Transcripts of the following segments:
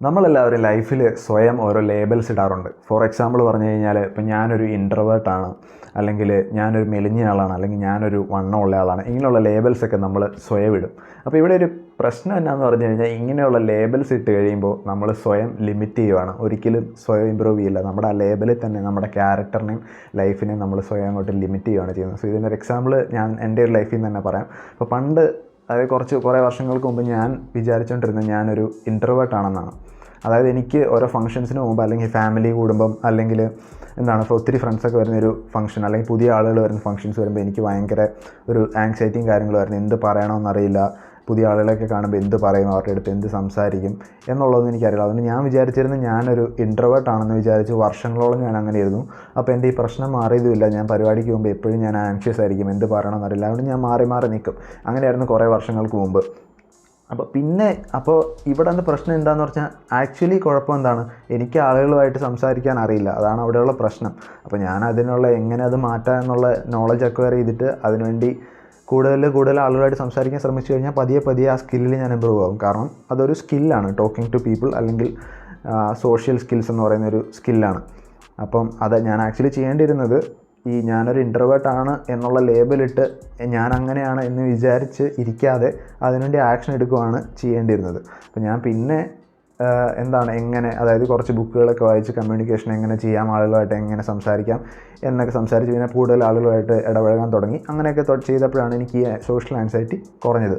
നമ്മളെല്ലാവരും ലൈഫിൽ സ്വയം ഓരോ ലേബൽസ് ഇടാറുണ്ട്. ഫോർ എക്സാമ്പിൾ പറഞ്ഞു കഴിഞ്ഞാൽ ഇപ്പം ഞാനൊരു ഇൻട്രവേർട്ടാണ് അല്ലെങ്കിൽ ഞാനൊരു മെലിഞ്ഞ ആളാണ്. അല്ലെങ്കിൽ ഞാനൊരു വണ്ണമുള്ള ആളാണ്. ഇങ്ങനെയുള്ള ലേബൽസൊക്കെ നമ്മൾ സ്വയം ഇടും. അപ്പോൾ ഇവിടെ ഒരു പ്രശ്നം എന്നാന്ന് പറഞ്ഞു കഴിഞ്ഞാൽ ഇങ്ങനെയുള്ള ലേബൽസ് ഇട്ട് കഴിയുമ്പോൾ നമ്മൾ സ്വയം ലിമിറ്റ് ചെയ്യുവാണ്. ഒരിക്കലും സ്വയം ഇമ്പ്രൂവ് ചെയ്യില്ല. നമ്മുടെ ആ ലേബലിൽ തന്നെ നമ്മുടെ ക്യാരക്ടറിനെയും ലൈഫിനെയും നമ്മൾ സ്വയം അങ്ങോട്ട് ലിമിറ്റ് ചെയ്യുകയാണ് ചെയ്യുന്നത്. സോ ഒരു എക്സാമ്പിൾ ഞാൻ എന്റെ ഒരു ലൈഫിൽ നിന്ന് തന്നെ പറയാം. അപ്പോൾ പണ്ട് അതായത് കുറച്ച് കുറേ വർഷങ്ങൾക്ക് മുമ്പ് ഞാൻ വിചാരിച്ചുകൊണ്ടിരുന്നത് ഞാനൊരു ഇന്റർവേർട്ട് ആണെന്നാണ്. അതായത് എനിക്ക് ഓരോ ഫംഗ്ഷൻസിന് മുമ്പ് അല്ലെങ്കിൽ ഫാമിലി കൂടുമ്പം അല്ലെങ്കിൽ എന്താണ് ഇപ്പോൾ ഒത്തിരി ഫ്രണ്ട്സൊക്കെ വരുന്നൊരു ഫംഗ്ഷൻ അല്ലെങ്കിൽ പുതിയ ആളുകൾ വരുന്ന ഫംഗ്ഷൻസ് വരുമ്പോൾ എനിക്ക് ഭയങ്കര ഒരു ആങ്സൈറ്റിയും കാര്യങ്ങളും ആയിരുന്നു. എന്ത് പറയണമെന്നറിയില്ല പുതിയ ആളുകളൊക്കെ കാണുമ്പോൾ എന്ത് പറയും? അവരുടെ അടുത്ത് എന്ത് സംസാരിക്കും എന്നുള്ളതൊന്നും എനിക്കറിയില്ല. അതുകൊണ്ട് ഞാൻ വിചാരിച്ചിരുന്നത് ഞാനൊരു ഇൻട്രവേർട്ട് ആണെന്ന് വിചാരിച്ച് വർഷങ്ങളോളം ഞാൻ അങ്ങനെ അപ്പോൾ എന്റെ ഈ പ്രശ്നം മാറിയതുമില്ല. ഞാൻ പരിപാടിക്ക് മുമ്പ് എപ്പോഴും ഞാൻ ആൻഷ്യസ് ആയിരിക്കും. എന്ത് പറയണമെന്നറിയില്ല അതുകൊണ്ട് ഞാൻ മാറി മാറി നിൽക്കും. അങ്ങനെയായിരുന്നു കുറേ വർഷങ്ങൾക്ക് മുമ്പ്. അപ്പോൾ പിന്നെ അപ്പോൾ ഇവിടെ എന്താ പ്രശ്നം എന്താണെന്ന് പറഞ്ഞാൽ ആക്ച്വലി കുഴപ്പം എന്താണ്? എനിക്ക് ആളുകളുമായിട്ട് സംസാരിക്കാൻ അറിയില്ല. അതാണ് അവിടെയുള്ള പ്രശ്നം. അപ്പോൾ ഞാൻ അതിനുള്ള എങ്ങനെ അത് മാറ്റാം എന്നുള്ള നോളജ് അക്വയർ ചെയ്തിട്ട് അതിനുവേണ്ടി കൂടുതൽ കൂടുതൽ ആളുകളായിട്ട് സംസാരിക്കാൻ ശ്രമിച്ചു കഴിഞ്ഞാൽ പതിയെ പതിയെ ആ സ്കില്ലിൽ ഞാൻ ഇമ്പ്രൂവ് ആകും. കാരണം അതൊരു സ്കില്ലാണ് ടോക്കിംഗ് ടു പീപ്പിൾ അല്ലെങ്കിൽ സോഷ്യൽ സ്കിൽസ് എന്ന് പറയുന്ന ഒരു സ്കില്ലാണ് അപ്പം അത് ഞാൻ ആക്ച്വലി ചെയ്യേണ്ടിയിരുന്നത് ഈ ഞാനൊരു ആണ് എന്നുള്ള ലേബലിട്ട് ഞാൻ അങ്ങനെയാണ് എന്ന് വിചാരിച്ച് ഇരിക്കാതെ അതിനുവേണ്ടി ആക്ഷൻ എടുക്കുകയാണ് ചെയ്യേണ്ടിയിരുന്നത്. അപ്പം ഞാൻ പിന്നെ എന്താണ് എങ്ങനെ അതായത് കുറച്ച് ബുക്കുകളൊക്കെ വായിച്ച് കമ്മ്യൂണിക്കേഷൻ എങ്ങനെ ചെയ്യാം ആളുകളുമായിട്ട് എങ്ങനെ സംസാരിക്കാം എന്നൊക്കെ സംസാരിച്ച് പിന്നെ കൂടുതൽ ആളുകളുമായിട്ട് ഇടപഴകാൻ തുടങ്ങി. അങ്ങനെയൊക്കെ ചെയ്തപ്പോഴാണ് എനിക്ക് ഈ സോഷ്യൽ ആൻസൈറ്റി കുറഞ്ഞത്.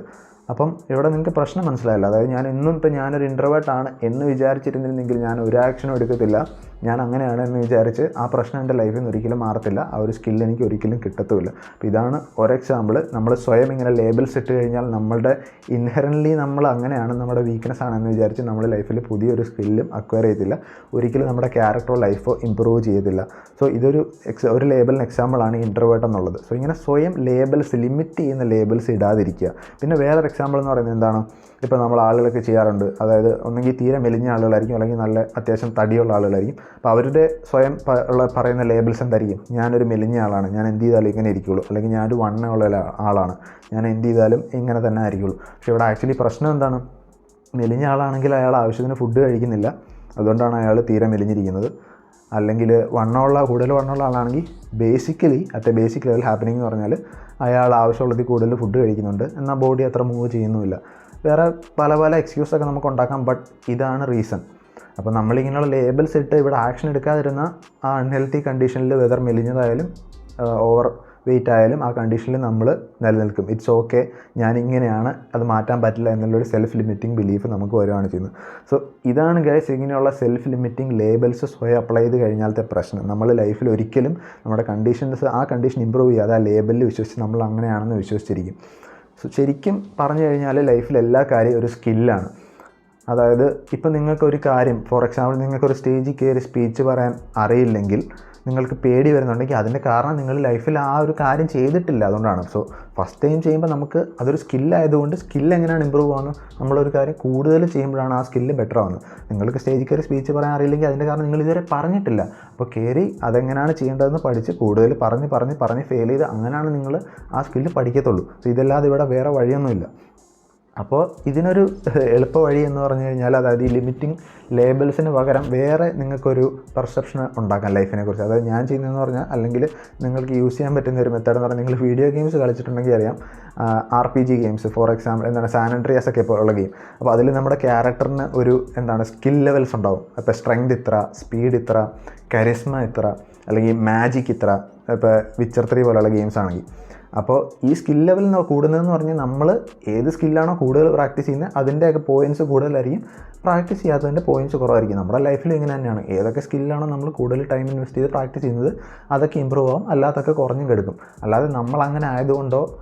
അപ്പം ഇവിടെ നിങ്ങൾക്ക് പ്രശ്നം മനസ്സിലായില്ല. അതായത് ഞാൻ ഇന്നും ഇപ്പം ഞാനൊരു ഇൻട്രവേർട്ടാണ് എന്ന് വിചാരിച്ചിരുന്നിരുന്നെങ്കിൽ ഞാൻ ഒരു ആക്ഷനും എടുക്കത്തില്ല. ഞാൻ അങ്ങനെയാണ് എന്ന് വിചാരിച്ച് ആ പ്രശ്നം എന്റെ ലൈഫിൽ നിന്ന് ഒരിക്കലും മാറത്തില്ല. ആ ഒരു സ്കില്ല് എനിക്ക് ഒരിക്കലും കിട്ടത്തുമില്ല. അപ്പോൾ ഇതാണ് ഒരു എക്സാമ്പിൾ നമ്മൾ സ്വയം ഇങ്ങനെ ലേബിൾസ് ഇട്ട് കഴിഞ്ഞാൽ നമ്മളുടെ ഇൻഹറന്റ്ലി നമ്മൾ അങ്ങനെയാണ് നമ്മുടെ വീക്ക്നെസ് ആണെന്ന് വിചാരിച്ച് നമ്മൾ ലൈഫിൽ പുതിയൊരു സ്കില്ലും അക്വയർ ചെയ്തില്ല ഒരിക്കലും നമ്മുടെ ക്യാരക്ടറോ ലൈഫോ ഇമ്പ്രൂവ് ചെയ്തില്ല സോ ഇതൊരു എക്സ് ഒരു ലേബലിന് എക്സാമ്പിളാണ് ഇന്റർവേർട്ട് എന്നുള്ളത്. സോ ഇങ്ങനെ സ്വയം ലേബൽസ് ലിമിറ്റ് ചെയ്യുന്ന ലേബൽസ് ഇടാതിരിക്കുക. പിന്നെ വേറൊരു എക്സാമ്പിൾ എന്ന് പറയുന്നത് എന്താണ്? ഇപ്പോൾ നമ്മൾ ആളുകളൊക്കെ ചെയ്യാറുണ്ട്. അതായത് ഒന്നെങ്കിൽ തീരെ മെലിഞ്ഞ ആളുകളായിരിക്കും അല്ലെങ്കിൽ നല്ല അത്യാവശ്യം തടിയുള്ള ആളുകളായിരിക്കും. അപ്പോൾ അവരുടെ സ്വയം ഉള്ള പറയുന്ന ലേബിൾസ് എന്തായിരിക്കും? ഞാനൊരു മെലിഞ്ഞ ആളാണ്. ഞാൻ എന്ത് ചെയ്താലും ഇങ്ങനെ ഇരിക്കുള്ളൂ. അല്ലെങ്കിൽ ഞാനൊരു വണ്ണമുള്ള ആളാണ്. ഞാൻ എന്ത് ചെയ്താലും ഇങ്ങനെ തന്നെ ആയിരിക്കുള്ളൂ. പക്ഷേ ഇവിടെ ആക്ച്വലി പ്രശ്നം എന്താണ്? മെലിഞ്ഞ ആളാണെങ്കിൽ അയാൾ ആവശ്യത്തിന് ഫുഡ് കഴിക്കുന്നില്ല. അതുകൊണ്ടാണ് അയാൾ തീരെ മെലിഞ്ഞിരിക്കുന്നത്. അല്ലെങ്കിൽ വണ്ണമുള്ള കൂടുതൽ വണ്ണമുള്ള ആളാണെങ്കിൽ basically at a basic level happening എന്ന് പറഞ്ഞാൽ അയാൾ ആവശ്യമുള്ളതിൽ കൂടുതൽ ഫുഡ് കഴിക്കുന്നുണ്ട്. എന്നാൽ ബോഡി അത്ര മൂവ് ചെയ്യുന്നുമില്ല. വേറെ പല പല എക്സ്ക്യൂസൊക്കെ നമുക്ക് ഉണ്ടാക്കാം ബട്ട് ഇതാണ് റീസൺ അപ്പോൾ നമ്മളിങ്ങനെയുള്ള ലേബിൾസ് ഇട്ട് ഇവിടെ ആക്ഷൻ എടുക്കാതിരുന്ന ആ അൺഹെൽത്തി കണ്ടീഷനിൽ വെതർ മെലിഞ്ഞതായാലും ഓവർ വെയിറ്റ് ആയാലും ആ കണ്ടീഷനിൽ നമ്മൾ നിലനിൽക്കും. ഇറ്റ്സ് ഓക്കെ ഞാൻ ഇങ്ങനെയാണ് അത് മാറ്റാൻ പറ്റില്ല എന്നുള്ളൊരു സെൽഫ് ലിമിറ്റിംഗ് ബിലീഫ് നമുക്ക് വരുവാണ് ചെയ്യുന്നത്. സോ ഇതാണ് ഗൈസ് ഇങ്ങനെയുള്ള സെൽഫ് ലിമിറ്റിംഗ് ലേബൽസ് സ്വയം അപ്ലൈ ചെയ്ത് കഴിഞ്ഞാലത്തെ പ്രശ്നം. നമ്മൾ ലൈഫിൽ ഒരിക്കലും നമ്മുടെ കണ്ടീഷൻസ് ആ കണ്ടീഷൻ ഇമ്പ്രൂവ് ചെയ്യാതെ ആ ലേബലിൽ വിശ്വസിച്ച് നമ്മൾ അങ്ങനെയാണെന്ന് വിശ്വസിച്ചിരിക്കും. സോ ശരിക്കും പറഞ്ഞു കഴിഞ്ഞാൽ ലൈഫിൽ എല്ലാ കാര്യവും ഒരു സ്കില്ലാണ് അതായത് ഇപ്പം നിങ്ങൾക്കൊരു കാര്യം ഫോർ എക്സാമ്പിൾ നിങ്ങൾക്കൊരു സ്റ്റേജിൽ കയറി സ്പീച്ച് പറയാൻ അറിയില്ലെങ്കിൽ നിങ്ങൾക്ക് പേടി വരുന്നുണ്ടെങ്കിൽ അതിന്റെ കാരണം നിങ്ങൾ ലൈഫിൽ ആ ഒരു കാര്യം ചെയ്തിട്ടില്ല അതുകൊണ്ടാണ്. സോ ഫസ്റ്റ് ടൈം ചെയ്യുമ്പോൾ നമുക്ക് അതൊരു സ്കില്ലായതുകൊണ്ട് സ്കില്ല് എങ്ങനെയാണ് ഇമ്പ്രൂവ് ആവുന്നത്? നമ്മളൊരു കാര്യം കൂടുതൽ ചെയ്യുമ്പോഴാണ് ആ സ്കില്ല് ബെറ്റർ ആവുന്നത്. നിങ്ങൾക്ക് സ്റ്റേജിൽ കയറി സ്പീച്ച് പറയാൻ അറിയില്ലെങ്കിൽ അതിന്റെ കാരണം നിങ്ങൾ ഇതുവരെ പറഞ്ഞിട്ടില്ല. അപ്പോൾ കയറി അതെങ്ങനെയാണ് ചെയ്യേണ്ടതെന്ന് പഠിച്ച് കൂടുതൽ പറഞ്ഞ് പറഞ്ഞ് പറഞ്ഞ് ഫെയിൽ ചെയ്ത് അങ്ങനെയാണ് നിങ്ങൾ ആ സ്കില്ല് പഠിക്കത്തുള്ളൂ. സോ ഇതല്ലാതെ ഇവിടെ വേറെ വഴിയൊന്നുമില്ല. അപ്പോൾ ഇതിനൊരു എളുപ്പ വഴി എന്ന് പറഞ്ഞു കഴിഞ്ഞാൽ അതായത് ഈ ലിമിറ്റിംഗ് ലേബിൾസിന് പകരം വേറെ നിങ്ങൾക്കൊരു പെർസെപ്ഷൻ ഉണ്ടാക്കാം ലൈഫിനെ കുറിച്ച്. അതായത് ഞാൻ ചെയ്യുന്നതെന്ന് പറഞ്ഞാൽ അല്ലെങ്കിൽ നിങ്ങൾക്ക് യൂസ് ചെയ്യാൻ പറ്റുന്ന ഒരു മെത്തേഡ് എന്ന് പറഞ്ഞാൽ നിങ്ങൾ വീഡിയോ ഗെയിംസ് കളിച്ചിട്ടുണ്ടെങ്കിൽ അറിയാം. R P G games for example എന്താണ് സാനൻട്രിയാസ് ഒക്കെ ഇപ്പോൾ ഉള്ള ഗെയിം അപ്പോൾ അതിൽ നമ്മുടെ ക്യാരക്ടറിന് ഒരു എന്താണ് സ്കിൽ ലെവൽസ് ഉണ്ടാവും. അപ്പോൾ സ്ട്രെങ്ത് ഇത്ര സ്പീഡ് ഇത്ര കരിസ്മ ഇത്ര അല്ലെങ്കിൽ മാജിക് ഇത്ര ഇപ്പോൾ വിച്ചർ ത്രീ പോലെയുള്ള ഗെയിംസ് ആണെങ്കിൽ. അപ്പോൾ ഈ സ്കിൽ ലെവൽ കൂടുന്നതെന്ന് പറഞ്ഞാൽ നമ്മൾ ഏത് സ്കില്ലാണോ കൂടുതൽ പ്രാക്ടീസ് ചെയ്യുന്നത് അതിന്റെയൊക്കെ പോയിന്റ്സ് കൂടുതലായിരിക്കും പ്രാക്ടീസ് ചെയ്യാത്തതിന്റെ പോയിന്റ്സ് കുറവായിരിക്കും. നമ്മുടെ ലൈഫിൽ ഇങ്ങനെ തന്നെയാണ്. ഏതൊക്കെ സ്കില്ലാണോ നമ്മൾ കൂടുതൽ ടൈം ഇൻവെസ്റ്റ് ചെയ്ത് പ്രാക്ടീസ് ചെയ്യുന്നത് അതൊക്കെ ഇമ്പ്രൂവ് ആവും. അല്ലാത്തൊക്കെ കുറഞ്ഞും കിടക്കും. അല്ലാതെ നമ്മൾ അങ്ങനെ ആയതുകൊണ്ടോ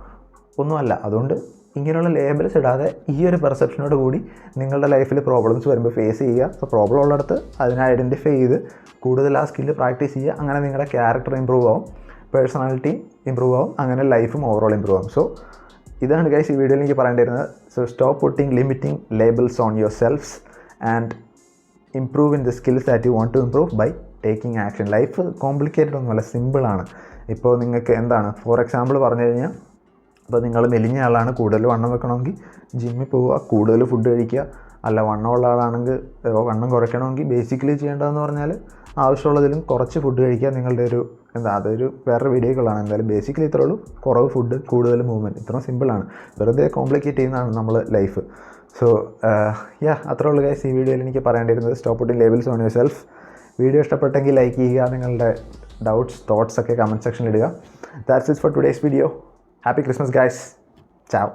ഒന്നുമല്ല. അതുകൊണ്ട് ഇങ്ങനെയുള്ള ലേബൽസ് ഇടാതെ ഈ ഒരു പെർസെപ്ഷനോട് കൂടി നിങ്ങളുടെ ലൈഫിൽ പ്രോബ്ലംസ് വരുമ്പോൾ ഫേസ് ചെയ്യുക. സോ പ്രോബ്ലം ഉള്ളിടത്ത് അതിനെ ഐഡന്റിഫൈ ചെയ്ത് കൂടുതൽ ആ സ്കില്ല് പ്രാക്ടീസ് ചെയ്യുക. അങ്ങനെ നിങ്ങളുടെ ക്യാരക്ടർ ഇമ്പ്രൂവ് ആവും. പേഴ്സണാലിറ്റി ഇമ്പ്രൂവ് ആവും അങ്ങനെ ലൈഫും ഓവറോൾ ഇമ്പ്രൂവ് ആവും. സോ ഇതാണ് ഗൈസ് ഈ വീഡിയോയിൽ എനിക്ക് പറയേണ്ടിയിരുന്നത് so stop putting limiting labels on your selfs and improve in the skills that you want to improve by taking action life complicated ഒന്നുമല്ല സിമ്പിളാണ് ഇപ്പോൾ നിങ്ങൾക്ക് എന്താണ്? ഫോർ എക്സാമ്പിൾ പറഞ്ഞു കഴിഞ്ഞാൽ ഇപ്പോൾ നിങ്ങൾ മെലിഞ്ഞ ആളാണ് കൂടുതൽ വണ്ണം വെക്കണമെങ്കിൽ ജിമ്മിൽ പോവുക കൂടുതൽ ഫുഡ് കഴിക്കുക. അല്ല വണ്ണമുള്ള ആളാണെങ്കിൽ വണ്ണം കുറയ്ക്കണമെങ്കിൽ ബേസിക്കലി ചെയ്യേണ്ടതെന്ന് പറഞ്ഞാൽ ആവശ്യമുള്ളതിലും കുറച്ച് ഫുഡ് കഴിക്കാൻ നിങ്ങളുടെ ഒരു എന്താ അതൊരു വേറെ വീഡിയോകളാണ്. എന്തായാലും ബേസിക്കലി ഇത്രേ ഉള്ളൂ. കുറവ് ഫുഡ് കൂടുതൽ മൂവ്മെന്റ് ഇത്രയും സിമ്പിളാണ് വെറുതെ കോംപ്ലിക്കേറ്റ് ചെയ്യുന്നതാണ് നമ്മൾ ലൈഫ് സോ യാ അത്രേ ഉള്ളൂ ഗൈസ് ഈ വീഡിയോയിൽ എനിക്ക് പറയേണ്ടിയിരുന്നത് stop putting labels on your self video ഇഷ്ടപ്പെട്ടെങ്കിൽ ലൈക്ക് ചെയ്യുക. നിങ്ങളുടെ ഡൗട്ട്സ് തോട്ട്സ് ഒക്കെ കമന്റ് സെക്ഷനിൽ ഇടുക. That's is for today's video happy Christmas guys ചാവ്